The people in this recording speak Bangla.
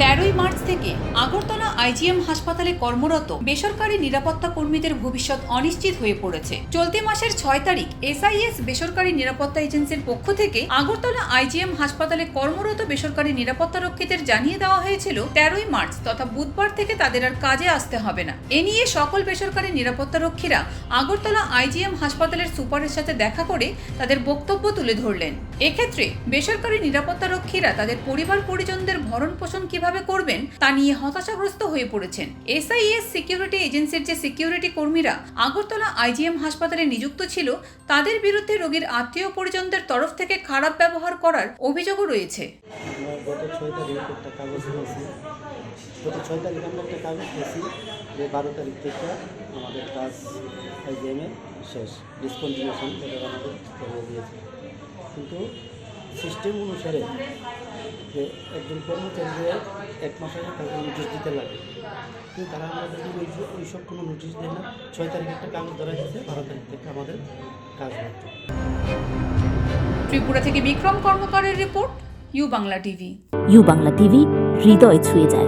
তেরোই মার্চ থেকে আগরতলা আইজিএম হাসপাতালে কর্মরত বেসরকারি নিরাপত্তা কর্মীদের ভবিষ্যৎ অনিশ্চিত হয়ে পড়েছে। চলতি মাসের ছয় তারিখ এসআইএস বেসরকারি নিরাপত্তা এজেন্সির পক্ষ থেকে আগরতলা আইজিএম হাসপাতালে কর্মরত বেসরকারি নিরাপত্তা রক্ষীদের জানিয়ে দেওয়া হয়েছিল, তেরোই মার্চ তথা বুধবার থেকে তাদের আর কাজে আসতে হবে না। এ নিয়ে সকল বেসরকারি নিরাপত্তা রক্ষীরা আগরতলা আইজিএম হাসপাতালের সুপারের সাথে দেখা করে তাদের বক্তব্য তুলে ধরলেন। এক্ষেত্রে বেসরকারি নিরাপত্তা রক্ষীরা তাদের পরিবার পরিজনদের ভরণ পোষণ কীভাবে করবেন তা নিয়ে হতাশাগ্রস্ত হয়ে পড়েছেন। এসআইএস সিকিউরিটি এজেন্সির যে সিকিউরিটি কর্মীরা আগরতলা আইজিএম হাসপাতালে নিযুক্ত ছিল, তাদের বিরুদ্ধে রোগীর আত্মীয় পরিজনদের তরফ থেকে খারাপ ব্যবহার করার অভিযোগও রয়েছে। গত ছয় তারিখ আমরা একটা কাগজ পেয়েছি যে বারো তারিখ থেকে আমাদের কাজ আইজিএমে শেষ ডিসকন্টিনিউশন এটা আমাদের দিয়েছে কিন্তু সিস্টেম অনুসারে যে একজন কর্মচারীদের এক মাস আগে তাকে নোটিশ দিতে লাগে। কিন্তু তারা আমাদের ওই ওই সব কোনো নোটিশ দেয় না। ছয় তারিখ একটা কাগজ ধরা গেছে বারো তারিখ থেকে আমাদের কাজ হচ্ছে ত্রিপুরা থেকে Bikram কর্মকারের report U Bangla TV. U Bangla TV হৃদয় ছুঁয়ে যায়।